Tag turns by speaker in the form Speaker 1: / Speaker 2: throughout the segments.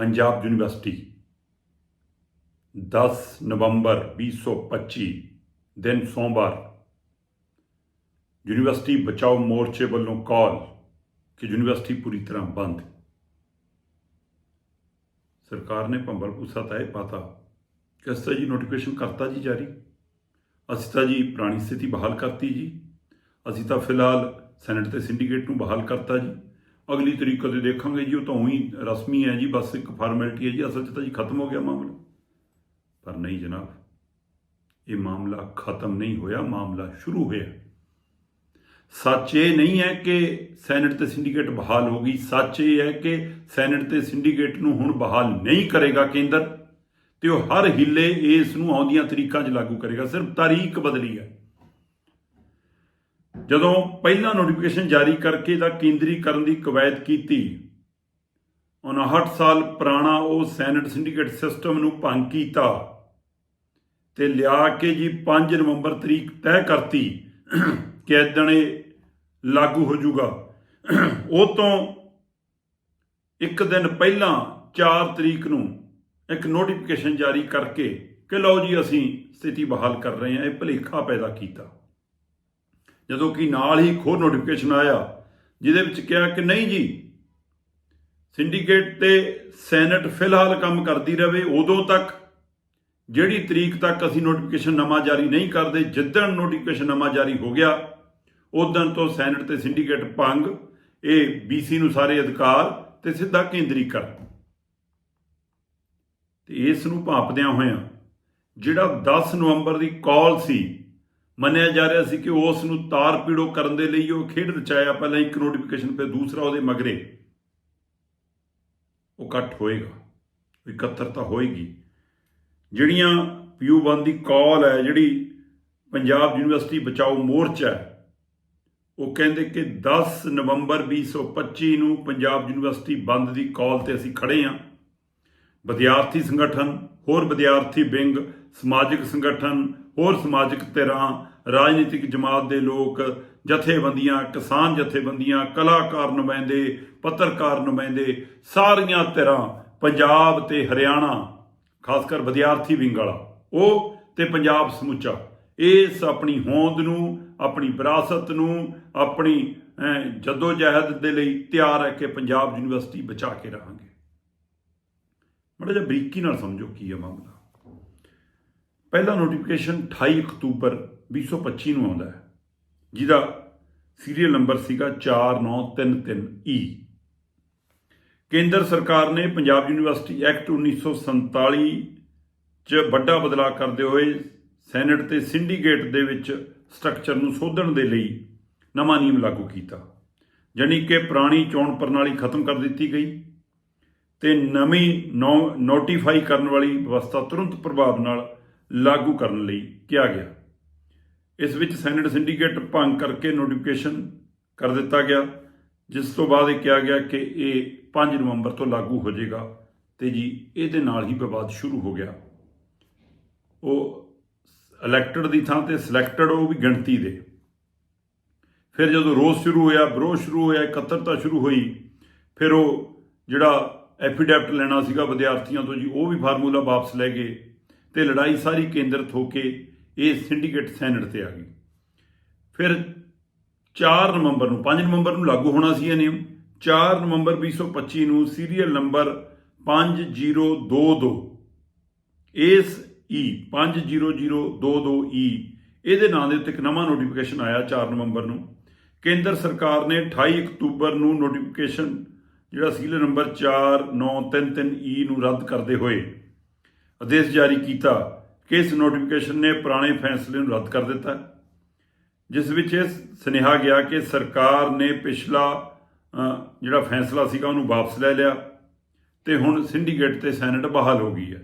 Speaker 1: Punjab university 10 ਨਵੰਬਰ 2025 ਦਿਨ ਸੋਮਵਾਰ। University ਬਚਾਓ ਮੋਰਚੇ ਵੱਲੋਂ ਕਾਲ ਕਿ ਯੂਨੀਵਰਸਿਟੀ ਪੂਰੀ ਤਰ੍ਹਾਂ ਬੰਦ। ਸਰਕਾਰ ਨੇ ਭੰਬਲ ਭੂਸਾ ਤਾਂ ਇਹ ਪਾਤਾ। ਕਿ ਅਸੀਂ ਤਾਂ ਜੀ ਨੋਟੀਫਿਕੇਸ਼ਨ ਕਰਤਾ ਜੀ ਜਾਰੀ? ਅਸੀਂ ਤਾਂ ਜੀ ਪੁਰਾਣੀ ਸਥਿਤੀ ਬਹਾਲ ਕਰਤੀ ਜੀ। ਅਸੀਂ ਤਾਂ ਫਿਲਹਾਲ ਸੈਨੇਟ ਤੇ ਸਿੰਡੀਕੇਟ ਨੂੰ ਬਹਾਲ ਕਰਤਾ ਜੀ। ਅਗਲੀ ਤਰੀਕ ਕਦੇ ਦੇਖਾਂਗੇ ਜੀ, ਉਹ ਤਾਂ ਉਹੀ ਰਸਮੀ ਹੈ ਜੀ, ਬਸ ਇੱਕ ਫਾਰਮੈਲਿਟੀ ਹੈ ਜੀ, ਅਸਲ 'ਚ ਤਾਂ ਜੀ ਖਤਮ ਹੋ ਗਿਆ ਮਾਮਲਾ। ਪਰ ਨਹੀਂ ਜਨਾਬ, ਇਹ ਮਾਮਲਾ ਖਤਮ ਨਹੀਂ ਹੋਇਆ, ਮਾਮਲਾ ਸ਼ੁਰੂ ਹੋਇਆ। ਸੱਚ ਇਹ ਨਹੀਂ ਹੈ ਕਿ ਸੈਨੇਟ ਤੇ ਸਿੰਡੀਕੇਟ ਬਹਾਲ ਹੋ ਗਈ, ਸੱਚ ਇਹ ਹੈ ਕਿ ਸੈਨੇਟ ਤੇ ਸਿੰਡੀਕੇਟ ਨੂੰ ਹੁਣ ਬਹਾਲ ਨਹੀਂ ਕਰੇਗਾ ਕੇਂਦਰ, ਤੇ ਉਹ ਹਰ ਹਿੱਲੇ ਇਸ ਨੂੰ ਆਉਂਦੀਆਂ ਤਰੀਕਾਂ 'ਚ ਲਾਗੂ ਕਰੇਗਾ। ਸਿਰਫ ਤਾਰੀਖ ਬਦਲੀ ਹੈ। ਜਦੋਂ ਪਹਿਲਾ ਨੋਟੀਫਿਕੇਸ਼ਨ ਜਾਰੀ ਕਰਕੇ ਇਹਦਾ ਕੇਂਦਰੀਕਰਨ ਦੀ ਕਵਾਇਦ ਕੀਤੀ 59 ਸਾਲ ਪੁਰਾਣਾ ਉਹ ਸੈਨੇਟ ਸਿੰਡੀਕੇਟ ਸਿਸਟਮ ਨੂੰ ਭੰਗ ਕੀਤਾ ਤੇ ਲਿਆ ਕੇ ਜੀ 5 ਨਵੰਬਰ ਤਰੀਕ ਤੈਅ ਕਰਤੀ ਕਿ ਏਦਣ ਇਹ ਲਾਗੂ ਹੋ ਜਾਊਗਾ। ਉਹ ਤੋਂ ਇੱਕ ਦਿਨ ਪਹਿਲਾਂ 4 ਤਰੀਕ ਨੂੰ ਇੱਕ ਨੋਟੀਫਿਕੇਸ਼ਨ ਜਾਰੀ ਕਰਕੇ ਕਿ ਲਓ ਜੀ ਅਸੀਂ ਸਥਿਤੀ ਬਹਾਲ ਕਰ ਰਹੇ ਹਾਂ, ਇਹ ਭਲੇਖਾ ਪੈਦਾ ਕੀਤਾ। ਜਦੋਂ ਕਿ ਨਾਲ ਹੀ ਖੋਰ ਨੋਟੀਫਿਕੇਸ਼ਨ ਆਇਆ, ਜਿਹਦੇ ਵਿੱਚ ਕਿਹਾ ਕਿ ਨਹੀਂ ਜੀ ਸਿੰਡੀਕੇਟ ਤੇ ਸੈਨੇਟ ਫਿਲਹਾਲ ਕੰਮ ਕਰਦੀ ਰਹੇ, ਉਦੋਂ ਤੱਕ ਜਿਹੜੀ ਤਰੀਕ ਤੱਕ ਅਸੀਂ ਨੋਟੀਫਿਕੇਸ਼ਨ ਨਵਾਂ ਜਾਰੀ ਨਹੀਂ ਕਰਦੇ, ਜਿੱਦਣ ਨੋਟੀਫਿਕੇਸ਼ਨ ਨਵਾਂ ਜਾਰੀ ਹੋ ਗਿਆ, ਉਦੋਂ ਤੋਂ ਸੈਨੇਟ ਤੇ ਸਿੰਡੀਕੇਟ ਭੰਗ, ਇਹ ਬੀਸੀ ਨੂੰ ਸਾਰੇ ਅਧਿਕਾਰ ਤੇ ਸਿੱਧਾ ਕੇਂਦਰੀਕਰਨ ਤੇ ਇਸ ਨੂੰ ਭਾਪਦਿਆਂ ਹੋਇਆਂ, ਜਿਹੜਾ 10 ਨਵੰਬਰ ਦੀ ਕਾਲ ਸੀ ਮੰਨਿਆ ਜਾ ਰਿਹਾ ਸੀ ਕਿ ਉਸ ਨੂੰ ਤਾਰ ਪੀੜੋ ਕਰਨ ਦੇ ਲਈ ਉਹ ਖੇਡ ਰਚਾਇਆ, ਪਹਿਲਾਂ ਇੱਕ ਨੋਟੀਫਿਕੇਸ਼ਨ ਤੇ ਦੂਸਰਾ ਉਹਦੇ ਮਗਰੇ। ਉਹ ਕੱਟ ਹੋਏਗਾ। ਇਕੱਤਰਤਾ ਹੋਏਗੀ। ਜਿਹੜੀਆਂ ਪੀਯੂ ਬੰਦ ਦੀ ਕਾਲ ਹੈ, ਜਿਹੜੀ ਪੰਜਾਬ ਯੂਨੀਵਰਸਿਟੀ ਬਚਾਓ ਮੋਰਚਾ ਹੈ, ਉਹ ਕਹਿੰਦੇ ਕਿ 10 ਨਵੰਬਰ 2025 ਨੂੰ ਪੰਜਾਬ ਯੂਨੀਵਰਸਿਟੀ ਬੰਦ ਦੀ ਕਾਲ ਤੇ ਅਸੀਂ ਖੜੇ ਹਾਂ। ਵਿਦਿਆਰਥੀ ਸੰਗਠਨ, ਹੋਰ ਵਿਦਿਆਰਥੀ ਵਿੰਗ ਸਮਾਜਿਕ ਸੰਗਠਨ, ਹੋਰ ਸਮਾਜਿਕ ਧਿਰਾਂ, ਰਾਜਨੀਤਿਕ ਜਮਾਤ ਦੇ ਲੋਕ, ਜਥੇਬੰਦੀਆਂ, ਕਿਸਾਨ ਜਥੇਬੰਦੀਆਂ, ਕਲਾਕਾਰ ਨੁਮਾਇੰਦੇ, ਪੱਤਰਕਾਰ ਨੁਮਾਇੰਦੇ, ਸਾਰੀਆਂ ਧਿਰਾਂ ਪੰਜਾਬ ਤੇ ਹਰਿਆਣਾ, ਖਾਸ ਕਰ ਵਿਦਿਆਰਥੀ ਵਿੰਗ ਵਾਲਾ, ਉਹ ਤੇ ਪੰਜਾਬ ਸਮੁੱਚਾ। ਇਸ ਆਪਣੀ ਹੋਂਦ ਨੂੰ, ਆਪਣੀ ਵਿਰਾਸਤ ਨੂੰ, ਆਪਣੀ ਜਦੋ ਜਹਿਦ ਦੇ ਲਈ ਤਿਆਰ ਹੈ ਕਿ ਪੰਜਾਬ ਯੂਨੀਵਰਸਿਟੀ ਬਚਾ ਕੇ ਰਹਾਂਗੇ। ਮੜਾ ਜਿਹਾ ਬਰੀਕੀ ਨਾਲ ਸਮਝੋ ਕੀ ਹੈ ਮਾਮਲਾ। ਪਹਿਲਾ ਨੋਟੀਫਿਕੇਸ਼ਨ 28 ਅਕਤੂਬਰ 2025 ਨੂੰ ਆਉਂਦਾ ਹੈ, ਜਿਹਦਾ ਸੀਰੀਅਲ ਨੰਬਰ ਸੀਗਾ 4933E ਕੇਂਦਰ ਸਰਕਾਰ ਨੇ ਪੰਜਾਬ ਯੂਨੀਵਰਸਿਟੀ ਐਕਟ 1947 ਚ ਵੱਡਾ ਬਦਲਾਅ ਕਰਦੇ ਹੋਏ ਸੈਨੇਟ ਤੇ ਸਿੰਡੀਕੇਟ ਦੇ ਵਿੱਚ ਸਟਰਕਚਰ ਨੂੰ ਸੋਧਣ ਦੇ ਲਈ ਨਵਾਂ ਨਿਯਮ ਲਾਗੂ ਕੀਤਾ, ਜਾਣੀ ਕਿ ਪੁਰਾਣੀ ਚੋਣ ਪ੍ਰਣਾਲੀ ਖਤਮ ਕਰ ਦਿੱਤੀ ਗਈ ਤੇ ਨਵੀਂ ਨੋਟੀਫਾਈ ਕਰਨ ਵਾਲੀ ਵਿਵਸਥਾ ਤੁਰੰਤ ਪ੍ਰਭਾਵ ਨਾਲ ਲਾਗੂ ਕਰਨ ਲਈ ਕਿਹਾ ਗਿਆ। ਇਸ ਵਿੱਚ ਸੈਨੇਟ ਸਿੰਡੀਕੇਟ ਭੰਗ ਕਰਕੇ ਨੋਟੀਫਿਕੇਸ਼ਨ ਕਰ ਦਿੱਤਾ ਗਿਆ, ਜਿਸ ਤੋਂ ਬਾਅਦ ਇਹ ਕਿਹਾ ਗਿਆ ਕਿ ਇਹ 5 ਨਵੰਬਰ ਤੋਂ ਲਾਗੂ ਹੋ ਜਾਏਗਾ ਤੇ ਜੀ ਇਹਦੇ ਨਾਲ ਹੀ ਵਿਵਾਦ ਸ਼ੁਰੂ ਹੋ ਗਿਆ। ਉਹ ਇਲੈਕਟਡ ਦੀ ਥਾਂ ਤੇ ਸਿਲੈਕਟਡ ਉਹ ਵੀ ਗਿਣਤੀ ਦੇ। ਫਿਰ ਜਦੋਂ ਰੋਸ ਸ਼ੁਰੂ ਹੋਇਆ, ਵਿਰੋਧ ਸ਼ੁਰੂ ਹੋਇਆ, ਇਕੱਤਰਤਾ ਸ਼ੁਰੂ ਹੋਈ, ਫਿਰ ਉਹ ਜਿਹੜਾ ਐਫੀਡੈਵਿਟ ਲੈਣਾ ਸੀਗਾ ਵਿਦਿਆਰਥੀਆਂ ਤੋਂ ਜੀ, ਉਹ ਵੀ ਫਾਰਮੂਲਾ ਵਾਪਸ ਲੈ ਗਏ। ਤੇ ਲੜਾਈ ਸਾਰੀ ਕੇਂਦਰਿਤ ਹੋ ਕੇ ਇਹ ਸਿੰਡੀਕੇਟ ਸੈਨੇਟ ਤੇ ਆ ਗਈ। ਫਿਰ 4 ਨਵੰਬਰ ਨੂੰ 5 ਨਵੰਬਰ ਨੂੰ ਲਾਗੂ ਹੋਣਾ ਸੀ ਇਹ ਨਿਯਮ 4 ਨਵੰਬਰ 2025 ਨੂੰ ਸੀਰੀਅਲ ਨੰਬਰ 5022 ਇਸ ਈ 50022 ਈ ਇਹਦੇ ਨਾਂ ਦੇ ਉੱਤੇ ਇੱਕ ਨਵਾਂ ਨੋਟੀਫਿਕੇਸ਼ਨ ਆਇਆ 4 ਨਵੰਬਰ ਨੂੰ। ਕੇਂਦਰ ਸਰਕਾਰ ਨੇ 28 ਅਕਤੂਬਰ ਨੂੰ ਨੋਟੀਫਿਕੇਸ਼ਨ ਜਿਹੜਾ ਸੀਰੀਅਲ ਨੰਬਰ 4933 ਈ ਨੂੰ ਰੱਦ ਕਰਦੇ ਹੋਏ ਆਦੇਸ਼ ਜਾਰੀ ਕੀਤਾ ਕਿ ਇਸ ਨੋਟੀਫਿਕੇਸ਼ਨ ਨੇ ਪੁਰਾਣੇ ਫੈਸਲੇ ਨੂੰ ਰੱਦ ਕਰ ਦਿੱਤਾ ਜਿਸ ਵਿੱਚ ਇਹ ਸੁਨੇਹਾ ਗਿਆ ਕਿ ਸਰਕਾਰ ਨੇ ਪਿਛਲਾ ਜਿਹੜਾ ਫੈਸਲਾ ਸੀਗਾ ਉਹਨੂੰ ਵਾਪਸ ਲੈ ਲਿਆ ਤੇ ਹੁਣ ਸਿੰਡੀਕੇਟ ਤੇ ਸੈਨੇਟ ਬਹਾਲ ਹੋ ਗਈ ਹੈ।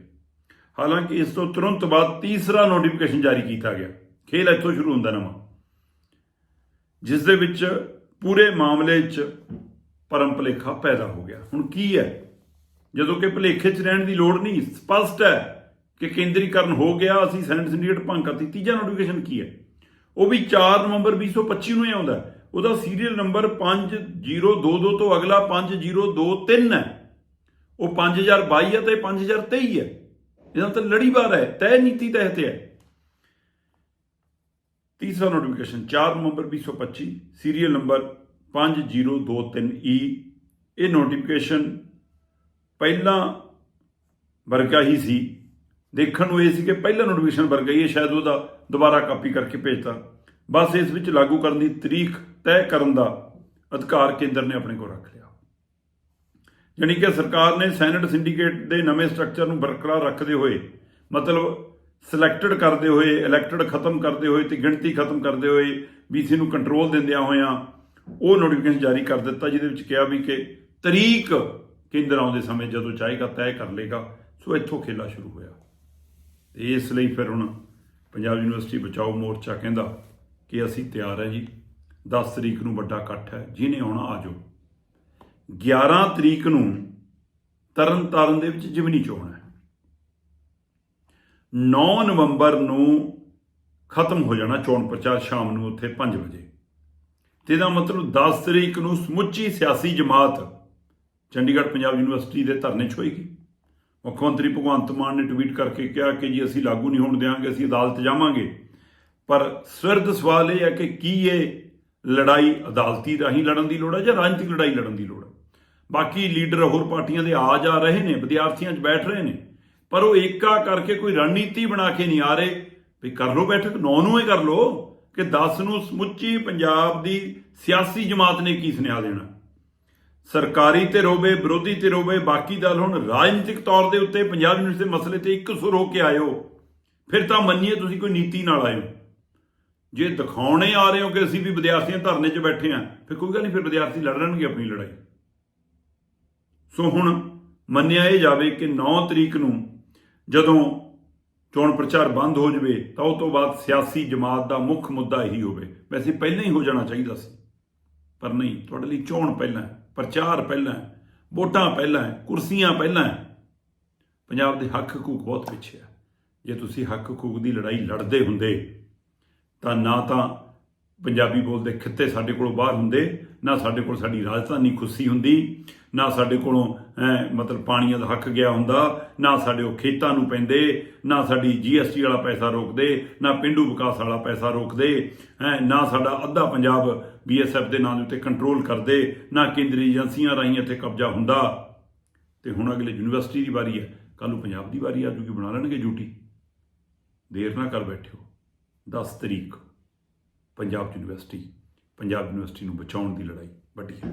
Speaker 1: ਹਾਲਾਂਕਿ ਇਸ ਤੋਂ ਤੁਰੰਤ ਬਾਅਦ ਤੀਸਰਾ ਨੋਟੀਫਿਕੇਸ਼ਨ ਜਾਰੀ ਕੀਤਾ ਗਿਆ। ਖੇਲ ਇੱਥੋਂ ਸ਼ੁਰੂ ਹੁੰਦਾ ਨਵਾਂ। ਜਿਸ ਦੇ ਵਿੱਚ ਪੂਰੇ ਮਾਮਲੇ 'ਚ ਪਰਮ ਭਲੇਖਾ ਪੈਦਾ ਹੋ ਗਿਆ। ਹੁਣ ਕੀ ਹੈ? ਜਦੋਂ ਕਿ ਭਲੇਖੇ 'ਚ ਰਹਿਣ ਦੀ ਲੋੜ ਨਹੀਂ, ਸਪਸ਼ਟ ਹੈ ਕਿ ਕੇਂਦਰੀਕਰਨ ਹੋ ਗਿਆ, ਅਸੀਂ ਸੈਨੇਟ ਸਿੰਡੀਕੇਟ ਭੰਗ ਕਰਤੀ। ਤੀਜਾ ਨੋਟੀਫਿਕੇਸ਼ਨ ਕੀ ਹੈ? ਉਹ ਵੀ 4 ਨਵੰਬਰ 2025 ਨੂੰ ਹੀ ਆਉਂਦਾ ਉਹਦਾ ਸੀਰੀਅਲ ਨੰਬਰ 5022 ਤੋਂ ਅਗਲਾ 5023 ਹੈ। ਉਹ 5022 ਹੈ ਤੇ 5023 ਹੈ। ਇਹਦਾ ਤਾਂ ਲੜੀਵਾਰ ਹੈ ਤੈ ਨੀਤੀ ਤਹਿਤ ਹੈ। ਤੀਸਰਾ ਨੋਟੀਫਿਕੇਸ਼ਨ 4 ਨਵੰਬਰ 2025 ਸੀਰੀਅਲ ਨੰਬਰ 5023E ਇਹ ਨੋਟੀਫਿਕੇਸ਼ਨ ਪਹਿਲਾਂ ਵਰਗਾ ਹੀ ਸੀ। ਦੇਖਣ ਨੂੰ ਇਹ ਸੀ ਕਿ ਪਹਿਲਾਂ ਨੋਟੀਫਿਕੇਸ਼ਨ ਵਰਗਾ ਹੀ ਹੈ, ਸ਼ਾਇਦ ਉਹਦਾ ਦੁਬਾਰਾ ਕਾਪੀ ਕਰਕੇ ਭੇਜਤਾ। ਬਸ ਇਸ ਵਿੱਚ ਲਾਗੂ ਕਰਨ ਦੀ ਤਰੀਕ ਤੈਅ ਕਰਨ ਦਾ ਅਧਿਕਾਰ ਕੇਂਦਰ ਨੇ ਆਪਣੇ ਕੋਲ ਰੱਖ ਲਿਆ। ਜਾਣੀ ਕਿ ਸਰਕਾਰ ਨੇ ਸੈਨੇਟ ਸਿੰਡੀਕੇਟ ਦੇ ਨਵੇਂ ਸਟਰਕਚਰ ਨੂੰ ਬਰਕਰਾਰ ਰੱਖਦੇ ਹੋਏ, ਮਤਲਬ ਸਿਲੈਕਟਡ ਕਰਦੇ ਹੋਏ ਇਲੈਕਟਡ ਖਤਮ ਕਰਦੇ ਹੋਏ ਤੇ ਗਿਣਤੀ ਖਤਮ ਕਰਦੇ ਹੋਏ ਬੀਸੀ ਨੂੰ ਕੰਟਰੋਲ ਦਿੰਦਿਆਂ ਹੋਇਆਂ ਉਹ ਨੋਟੀਫਿਕੇਸ਼ਨ ਜਾਰੀ ਕਰ ਦਿੱਤਾ, ਜਿਹਦੇ ਵਿੱਚ ਕਿਹਾ ਵੀ ਕਿ ਤਰੀਕ ਕੇਂਦਰ ਆਉਂਦੇ ਸਮੇਂ ਜਦੋਂ ਚਾਹੇਗਾ ਤੈਅ ਕਰ ਲੇਗਾ, ਸੋ ਇੱਥੋਂ ਖੇਲਾ ਸ਼ੁਰੂ ਹੋਇਆ। ਇਸ ਲਈ ਫਿਰ ਹੁਣ ਪੰਜਾਬ ਯੂਨੀਵਰਸਿਟੀ ਬਚਾਓ ਮੋਰਚਾ ਕਹਿੰਦਾ ਕਿ ਅਸੀਂ ਤਿਆਰ ਹੈ ਜੀ। 10 ਤਰੀਕ ਨੂੰ ਵੱਡਾ ਇਕੱਠ ਹੈ, ਜਿਹਨੇ ਆਉਣਾ ਆ ਜਾਓ। 11 ਤਰੀਕ ਨੂੰ ਤਰਨ ਤਾਰਨ ਦੇ ਵਿੱਚ ਜਿਮਨੀ ਚੋਣ ਹੈ। 9 ਨਵੰਬਰ ਨੂੰ ਖਤਮ ਹੋ ਜਾਣਾ ਚੋਣ ਪ੍ਰਚਾਰ ਸ਼ਾਮ ਨੂੰ ਉੱਥੇ 5 ਵਜੇ। ਤੇ ਇਹਦਾ ਮਤਲਬ 10 ਤਰੀਕ ਨੂੰ ਸਮੁੱਚੀ ਸਿਆਸੀ ਜਮਾਤ ਚੰਡੀਗੜ੍ਹ ਪੰਜਾਬ ਯੂਨੀਵਰਸਿਟੀ ਦੇ ਧਰਨੇ 'ਚ ਹੋਏਗੀ ਮੁੱਖ ਮੰਤਰੀ ਭਗਵੰਤ ਮਾਨ ਨੇ ਟਵੀਟ ਕਰਕੇ ਕਿਹਾ ਕਿ ਜੀ ਅਸੀਂ ਲਾਗੂ ਨਹੀਂ ਹੋਣ ਦੇਵਾਂਗੇ ਅਸੀਂ ਅਦਾਲਤ ਜਾਵਾਂਗੇ। ਪਰ ਸਵਰਦ ਸਵਾਲ ਇਹ ਹੈ ਕਿ ਕੀ ਇਹ ਲੜਾਈ ਅਦਾਲਤੀ ਰਾਹੀਂ ਲੜਨ ਦੀ ਲੋੜ ਹੈ ਜਾਂ ਰਾਜਨੀਤਿਕ ਲੜਾਈ ਲੜਨ ਦੀ ਲੋੜ ਹੈ? ਬਾਕੀ ਲੀਡਰ ਹੋਰ ਪਾਰਟੀਆਂ ਦੇ ਆ ਜਾ ਰਹੇ ਨੇ, ਵਿਦਿਆਰਥੀਆਂ 'ਚ ਬੈਠ ਰਹੇ ਨੇ, ਪਰ ਉਹ ਏਕਾ ਕਰਕੇ ਕੋਈ ਰਣਨੀਤੀ ਬਣਾ ਕੇ ਨਹੀਂ ਆ ਰਹੇ ਵੀ ਕਰ ਲੋ ਬੈਠਕ 9 ਨੂੰ ਹੀ ਕਰ ਲੋ ਕਿ 10 ਨੂੰ ਸਮੁੱਚੀ ਪੰਜਾਬ ਦੀ ਸਿਆਸੀ ਜਮਾਤ ਨੇ ਕੀ ਸੁਨੇਹਾ ਦੇਣਾ। ਸਰਕਾਰੀ ਤੇ ਰੋਵੇ, ਵਿਰੋਧੀ ਤੇ ਰੋਵੇ, ਬਾਕੀ ਦਲ ਹੁਣ ਰਾਜਨੀਤਿਕ ਤੌਰ ਦੇ ਉੱਤੇ ਪੰਜਾਬ ਯੂਨੀਵਰਸਿਟੀ ਦੇ ਮਸਲੇ ਤੇ ਇੱਕ ਸੁਰ ਹੋ ਕੇ ਆਇਓ। ਫਿਰ ਤਾਂ ਮੰਨੀਏ ਤੁਸੀਂ ਕੋਈ ਨੀਤੀ ਨਾਲ ਆਇਓ। ਜੇ ਦਿਖਾਉਣੇ ਆ ਰਹੇ ਹੋ ਕਿ ਅਸੀਂ ਵੀ ਵਿਦਿਆਰਥੀਆਂ ਧਰਨੇ 'ਚ ਬੈਠੇ ਆਂ ਫਿਰ ਕੋਈ ਗੱਲ ਨਹੀਂ, ਫਿਰ ਵਿਦਿਆਰਥੀ ਲੜਨਗੇ ਆਪਣੀ ਲੜਾਈ। ਸੋ ਹੁਣ ਮੰਨਿਆ ਇਹ ਜਾਵੇ ਕਿ 9 ਤਰੀਕ ਨੂੰ ਜਦੋਂ ਚੋਣ ਪ੍ਰਚਾਰ ਬੰਦ ਹੋ ਜਵੇ, ਤਾਂ ਉਹ ਤੋਂ ਬਾਅਦ ਸਿਆਸੀ ਜਮਾਤ ਦਾ ਮੁੱਖ ਮੁੱਦਾ ਇਹੀ ਹੋਵੇ। ਵੈਸੇ ਪਹਿਲਾਂ ਹੀ ਹੋ ਜਾਣਾ ਚਾਹੀਦਾ ਸੀ, ਪਰ ਨਹੀਂ, ਤੁਹਾਡੇ ਲਈ ਚੋਣ ਪਹਿਲਾਂ ਪ੍ਰਚਾਰ ਪਹਿਲਾਂ ਹੈ, ਵੋਟਾਂ ਪਹਿਲਾਂ ਹੈ, ਕੁਰਸੀਆਂ ਪਹਿਲਾਂ ਹੈ। ਪੰਜਾਬ ਦੇ ਹੱਕ ਹਕੂਕ ਬਹੁਤ ਪਿੱਛੇ ਆ ਜੇ ਤੁਸੀਂ ਹੱਕ ਹਕੂਕ ਦੀ ਲੜਾਈ ਲੜਦੇ ਹੁੰਦੇ ਤਾਂ ਨਾ ਤਾਂ ਪੰਜਾਬੀ ਬੋਲਦੇ ਖਿੱਤੇ ਸਾਡੇ ਕੋਲੋਂ ਬਾਹਰ ਹੁੰਦੇ ਨਾ ਸਾਡੇ ਕੋਲ ਸਾਡੀ ਰਾਜਧਾਨੀ ਖੁੱਸੀ ਹੁੰਦੀ, ਨਾ ਸਾਡੇ ਕੋਲੋਂ ਐਂ ਮਤਲਬ ਪਾਣੀਆਂ ਦਾ ਹੱਕ ਗਿਆ ਹੁੰਦਾ, ਨਾ ਸਾਡੇ ਉਹ ਖੇਤਾਂ ਨੂੰ ਪੈਂਦੇ, ਨਾ ਸਾਡੀ ਜੀਐਸਟੀ ਵਾਲਾ ਪੈਸਾ ਰੋਕਦੇ, ਨਾ ਪਿੰਡੂ ਵਿਕਾਸ ਵਾਲਾ ਪੈਸਾ ਰੋਕਦੇ, ਹੈ, ਨਾ ਸਾਡਾ ਅੱਧਾ ਪੰਜਾਬ ਬੀਐਸਐਫ ਦੇ ਨਾਂ ਦੇ ਉੱਤੇ ਕੰਟਰੋਲ ਕਰਦੇ, ਨਾ ਕੇਂਦਰੀ ਏਜੰਸੀਆਂ ਰਾਹੀਂ ਇੱਥੇ ਕਬਜ਼ਾ ਹੁੰਦਾ। ਤੇ ਹੁਣ ਅਗਲੇ ਯੂਨੀਵਰਸਿਟੀ ਦੀ ਵਾਰੀ ਹੈ ਕੱਲ ਨੂੰ ਪੰਜਾਬ ਦੀ ਵਾਰੀ ਆ ਜੂਗੀ, ਬਣਾ ਲੈਣਗੇ ਡਿਊਟੀ। ਦੇਰ ਨਾ ਕਰ ਬੈਠਿਓ। 10 ਤਰੀਕ, ਪੰਜਾਬ ਯੂਨੀਵਰਸਿਟੀ। ਪੰਜਾਬ ਯੂਨੀਵਰਸਿਟੀ ਨੂੰ ਬਚਾਉਣ ਦੀ ਲੜਾਈ ਵੱਡੀ ਹੈ।